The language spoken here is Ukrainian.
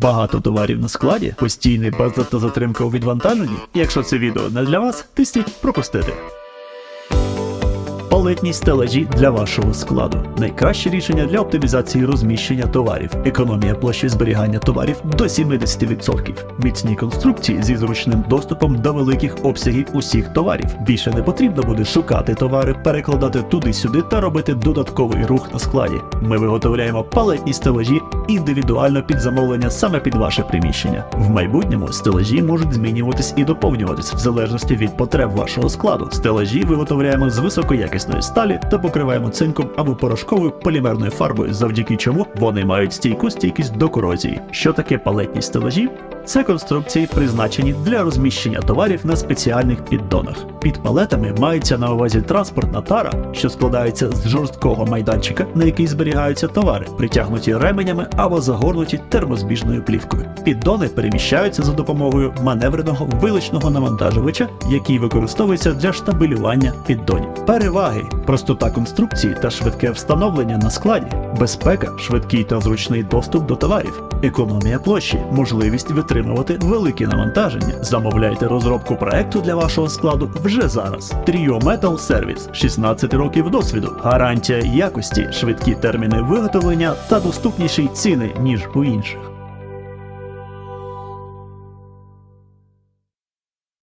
Багато товарів на складі, постійний безлад та затримка у відвантаженні. Якщо це відео не для вас, тисніть пропустити. Палетні стелажі для вашого складу. Найкраще рішення для оптимізації розміщення товарів. Економія площі зберігання товарів до 70%. Міцні конструкції зі зручним доступом до великих обсягів усіх товарів. Більше не потрібно буде шукати товари, перекладати туди-сюди та робити додатковий рух на складі. Ми виготовляємо палетні стелажі індивідуально під замовлення саме під ваше приміщення. В майбутньому стелажі можуть змінюватись і доповнюватись в залежності від потреб вашого складу. Стелажі виготовляємо з високоякісної сталі та покриваємо цинком або порошковою полімерною фарбою, завдяки чому вони мають стійку стійкість до корозії. Що таке палетні стелажі? Це конструкції, призначені для розміщення товарів на спеціальних піддонах. Під палетами мається на увазі транспортна тара, що складається з жорсткого майданчика, на який зберігаються товари, притягнуті ременями або загорнуті термозбіжною плівкою. Піддони переміщаються за допомогою маневреного виличного навантажувача, який використовується для штабелювання піддонів. Переваги, простота конструкції та швидке встановлення на складі, безпека, швидкий та зручний доступ до товарів, економія площі, можливість витримувати великі навантаження. Замовляйте розробку проекту для вашого складу вже зараз. Trio Metal Service 16 років досвіду, гарантія якості, швидкі терміни виготовлення та доступніші ціни ніж у інших.